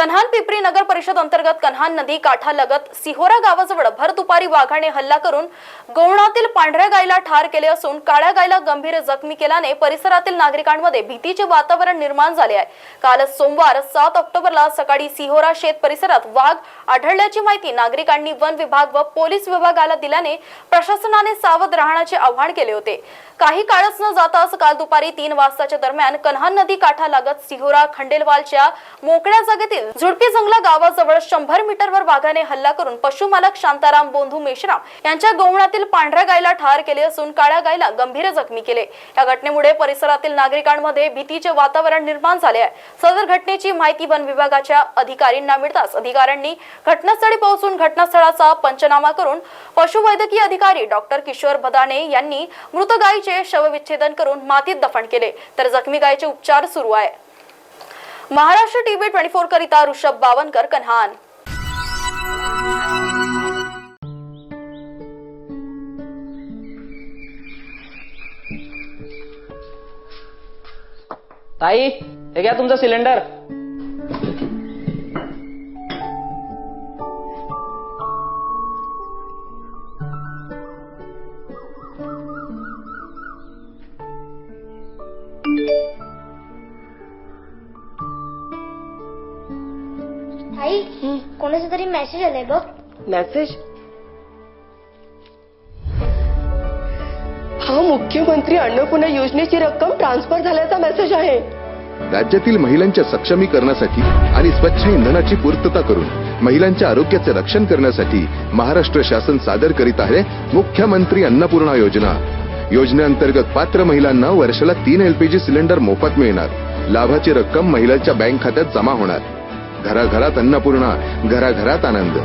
कन्हान पिपरी नगर परिषद अंतर्गत कन्हान नदी काठालगत सिहोरा गावाजवळ भर दुपारी वाघाने हल्ला करून गोवणातील पांढऱ्या गायला ठार केले असून काळ्या गायला गंभीर जखमी केल्याने परिसरातील नागरिकांमध्ये भीतीचे वातावरण निर्माण झाले आहे. काल सोमवार सात ऑक्टोबरला सकाळी सिहोरा शेत परिसरात वाघ आढळल्याची माहिती नागरिकांनी वन विभाग व पोलीस विभागाला दिल्याने प्रशासनाने सावध राहण्याचे आवाहन केले होते. काही काळच न जाताच काल दुपारी तीन वाजताच्या दरम्यान कन्हान नदी काठालागत सिहोरा खंडेलवालच्या मोकळ्या जागेतील झुडपी जंगला गावाजवळ शंभर मीटरवर वाघाने हल्ला करून पशुमालक शांताराम बोंधू मेश्राम यांच्या गवणातील पांढऱ्या गायला ठार केले असून काळ्या गायला गंभीर जखमी केले. या घटनेमुळे परिसरातील नागरिकांमध्ये भीतीचे वातावरण निर्माण झाले आहे. सदर घटनेची माहिती वन विभागाच्या अधिकाऱ्यांना मिळताच अधिकाऱ्यांनी घटनास्थळी पोहोचून घटनास्थळाचा पंचनामा करून पशुवैद्यकीय अधिकारी डॉक्टर किशोर भदाणे यांनी मृत गायीचे शवविच्छेदन करून मातीत दफन केले. तर जखमी गायीचे उपचार सुरू आहे. महाराष्ट्र टीव्ही ट्वेंटी फोर करिता ऋषभ बावनकर कन्हान. ताई हे घ्या तुमचा सिलेंडर. आई कोणाचा तरी मेसेज आलाय बघ मेसेज हा मुख्यमंत्री अन्नपूर्णा योजनेची रक्कम ट्रान्सफर झाल्याचा मेसेज आहे राज्यातील महिलांच्या सक्षमीकरणासाठी आणि स्वच्छ इंधनाची पूर्तता करून महिलांच्या आरोग्याचे रक्षण करण्यासाठी महाराष्ट्र शासन सादर करीत आहे मुख्यमंत्री अन्नपूर्णा योजना योजनेअंतर्गत पात्र महिलांना वर्षाला तीन एलपीजी सिलेंडर मोफत मिळणार लाभाची रक्कम महिलांच्या बँक खात्यात जमा होणार घराघरात अन्नपूर्णा घराघरात आनंद.